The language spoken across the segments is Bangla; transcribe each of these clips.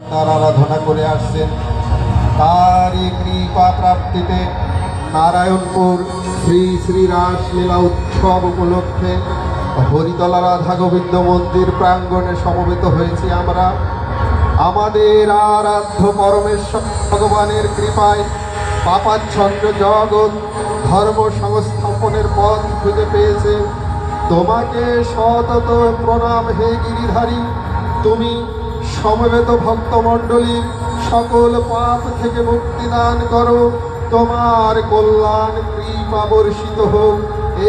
তার আরাধনা করে আসছেন। তারই কৃপা প্রাপ্তিতে নারায়ণপুর শ্রী শ্রী রাসলীলা উৎসব উপলক্ষে হরিতলা রাধা গোবিন্দ মন্দির প্রাঙ্গণে সমবেত হয়েছি আমরা। আমাদের আরাধ্য পরমেশ্বর ভগবানের কৃপায় পাপাচ্ছন্ন জগৎ ধর্ম সংস্থাপনের পথ খুঁজে পেয়েছে। তোমাকে শতত প্রণাম, হে গিরিধারী। তুমি সমবেত ভক্তমণ্ডলীর সকল পাপ থেকে মুক্তি দান করো। তোমার কল্যাণ কৃপা বর্ষিত হোক।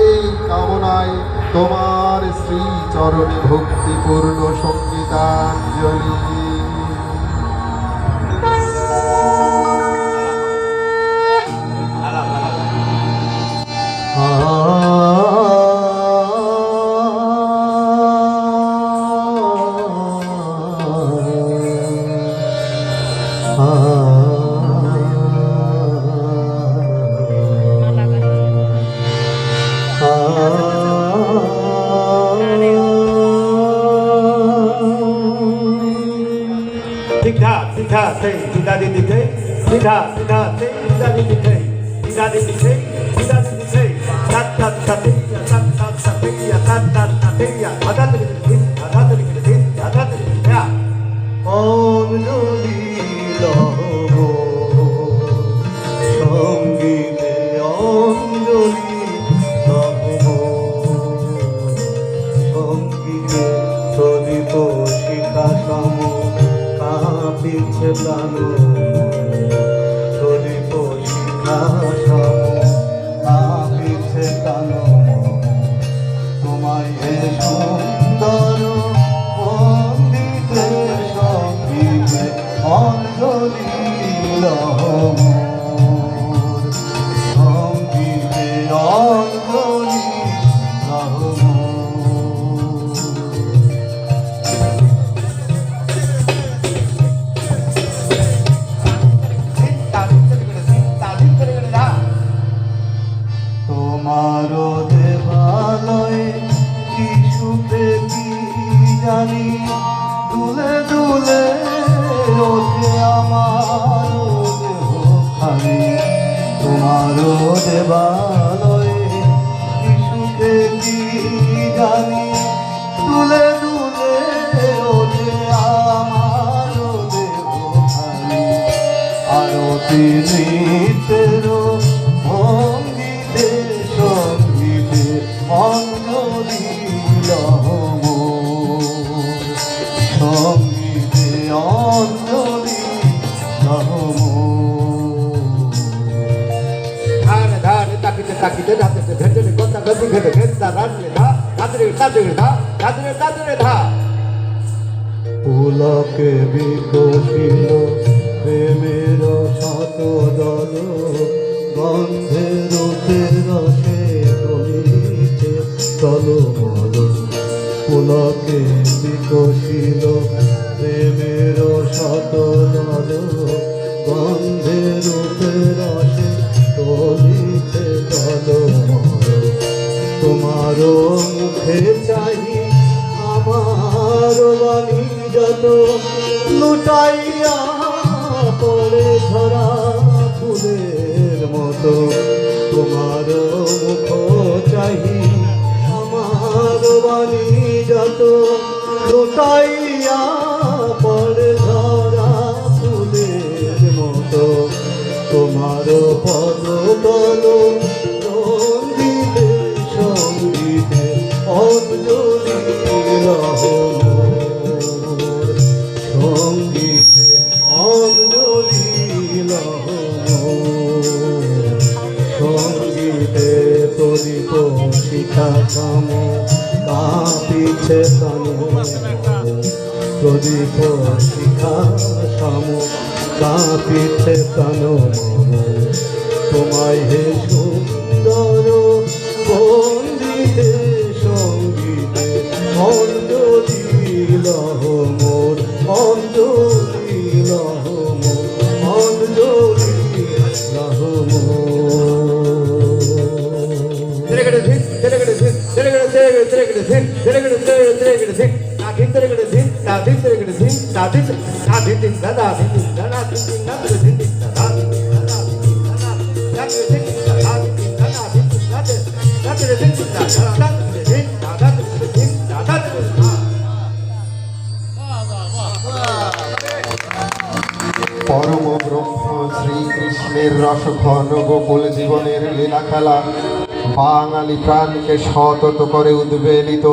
এই কামনায় তোমার শ্রীচরণে ভক্তিপূর্ণ সঙ্গীতাঞ্জলি Tita, tita, tay, tita di di tay, tita, tita, tay, tita di di tay, tita di di tay, tita di di শিখা পিছে কাঁপিছে প্রাণ প্রদীপ শিখা সম কাঁপিছে প্রাণ তোমায় হে সুন্দর বন্দিতে সঙ্গীতে অঞ্জলি লহম কি সুখে কি জানি, দুলে দুলে ওঠে আমার খানি তোমারও দেবালয়ে কি সুখে কি জানি, দুলে দুলে ওঠে আমার দেহ খানি আরতি তাকিতে তাকিতে ধাতে ভেতরে কথা গতি ঘেটে ঘেটতা রাজলে ধা, কাদরে কাদরে ধা, কাদরে কাদরে ধা। পুলকে বিকশিল, প্রেমের শত দল গন্ধের রসে রমিছে চলমল পুলকে বিকশিল, প্রেমের শত দল গন্ধের রসে তোমারও মুখে চাই, আমার বাণী যত লুটাইয়া পরে ধরা ফুলের মতো, তোমার মুখ চাই, আমার বাণী যত লুটাইয়া পরে ধরা ফুলের মতো, তোমার পদ তল অঞ্জলি লহমর সঙ্গীতে প্রদীপ শিখা কাম কাঁপিছে তন। প্রদীপ শিখা সাম তোমায় হে দাদা দিদি দাদা দিদি দাদা দিদি দিদি পরম ব্রহ্ম শ্রীকৃষ্ণের রসঘন গোকুল জীবনের লীলা খেলা বাঙালি প্রাণকে সতত করে উদ্বেলিত